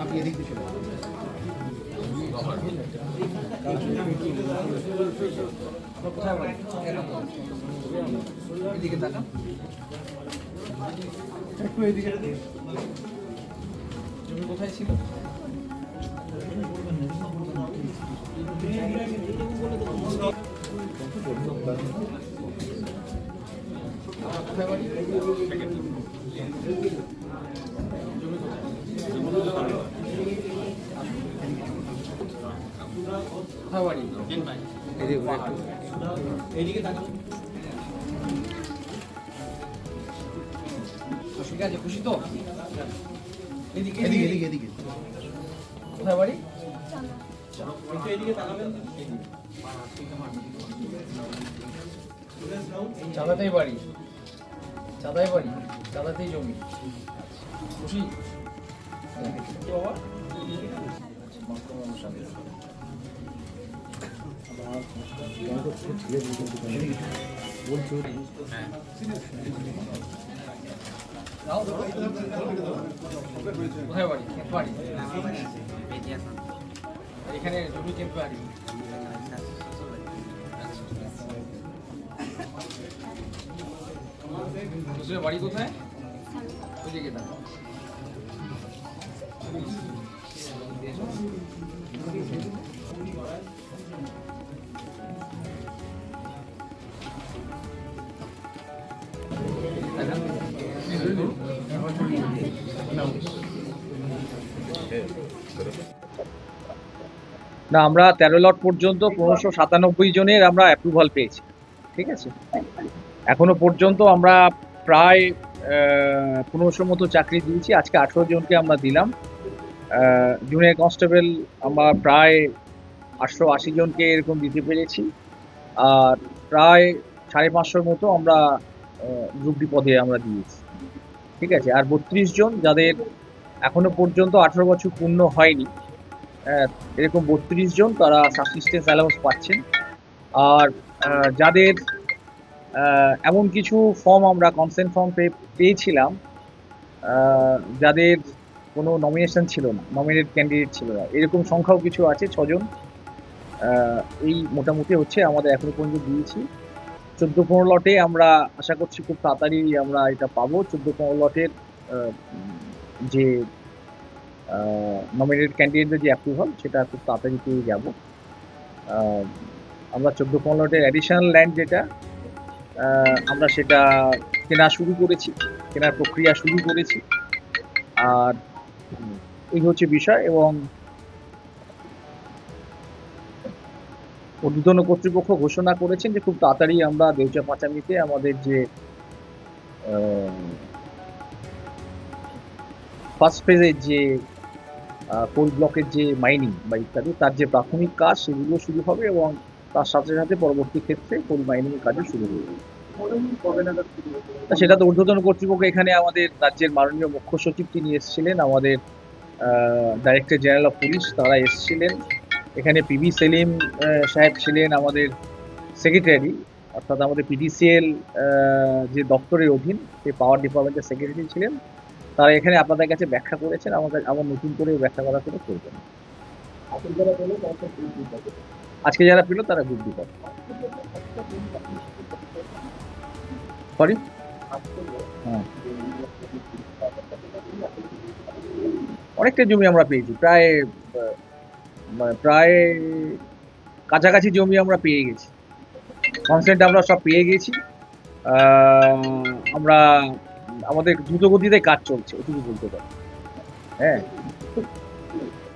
আপনি জমি কোথায় ছিল? এইদিকে ঠিক আছে খুশি তো এদিকে এদিকে। এদিকে এদিকে কোথায় বাড়ি চাঁদাতেই বাড়ি। চাঁদাই বাড়ি চাঁদাতেই জমি। খুশি? এখানে জমি ক্ষেত বাড়ি বাড়ি কোথায়? না, আমরা তেরো লট পর্যন্ত পনেরোশো সাতানব্বই জনের আমরা অ্যাপ্রুভাল পেয়েছি। ঠিক আছে? এখনও পর্যন্ত আমরা প্রায় পনেরোশো মতো চাকরি দিয়েছি। আজকে আঠেরো জনকে আমরা দিলাম। জুনিয়র কনস্টেবল আমরা প্রায় আটশো আশি জনকে এরকম দিতে পেরেছি। আর প্রায় সাড়ে পাঁচশোর মতো আমরা গ্রুপ পদে আমরা দিয়েছি। ঠিক আছে? আর বত্রিশ জন যাদের এখনও পর্যন্ত আঠেরো বছর পূর্ণ হয়নি এরকম বত্রিশ জন তারা সাবসিস্টেন্স অ্যালাউন্স পাচ্ছেন। আর যাদের এমন কিছু ফর্ম আমরা কনসেন্ট ফর্ম পেয়েছিলাম যাদের কোনো নমিনেশন ছিল না নমিনেট ক্যান্ডিডেট ছিল না। এরকম সংখ্যাও কিছু আছে, ছজন। এই মোটামুটি হচ্ছে আমাদের এখনও পর্যন্ত দিয়েছি। চোদ্দ পনেরো লটে আমরা আশা করছি খুব তাড়াতাড়ি আমরা এটা পাবো। চোদ্দ পনেরো লটের যে নমিনেটেড ক্যান্ডিডেটদের যে অ্যাপ্রুভাল সেটা খুব তাড়াতাড়ি পেয়ে যাব। আমরা চোদ্দ পনেরো লটের অ্যাডিশনাল ল্যান্ড যেটা আমরা সেটা কেনা শুরু করেছি, কেনার প্রক্রিয়া শুরু করেছি। আর এই হচ্ছে বিষয় এবং ঊর্ধ্বতন কর্তৃপক্ষ ঘোষণা করেছেন যে খুব তাড়াতাড়ি আমরা দেউচা পাঁচামিতে আমাদের যে ফার্স্ট ফেজের যে কোল ব্লকের যে মাইনিং বা ইত্যাদি, তার যে প্রাথমিক কাজ, সেগুলো শুরু হবে এবং তার সাথে সাথে পরবর্তী ক্ষেত্রে কোল মাইনিং কাজও শুরু হবে? তা সেটা তো ঊর্ধ্বতন কর্তৃপক্ষ এখানে আমাদের রাজ্যের মাননীয় মুখ্য সচিব তিনি এসেছিলেন আমাদের ডাইরেক্টর জেনারেল অফ পুলিশ তারা এসেছিলেন। এখানে পিবি সেলিম সাহেব ছিলেন আমাদের সেক্রেটারি অর্থাৎ আমাদের পিডিসিএল যে দপ্তরের অধীন সেই পাওয়ার ডিপার্টমেন্টের সেক্রেটারি ছিলেন। তারা এখানে আপনাদের কাছে ব্যাখ্যা করেছেন আমাদের আবার নতুন করে ব্যাখ্যা করা করে করবেন আজকে যারা পেল তারা গ্রুপ ডি পাবে সরি হ্যাঁ। অনেকটা জমি আমরা পেয়েছি, প্রায় মানে প্রায় কাছাকাছি জমি আমরা পেয়ে গেছি। কনসেন্ট আমরা সব পেয়ে গেছি। আমরা, আমাদের দ্রুত গতিতে কাজ চলছে, এটুকু বলতে পারি। হ্যাঁ।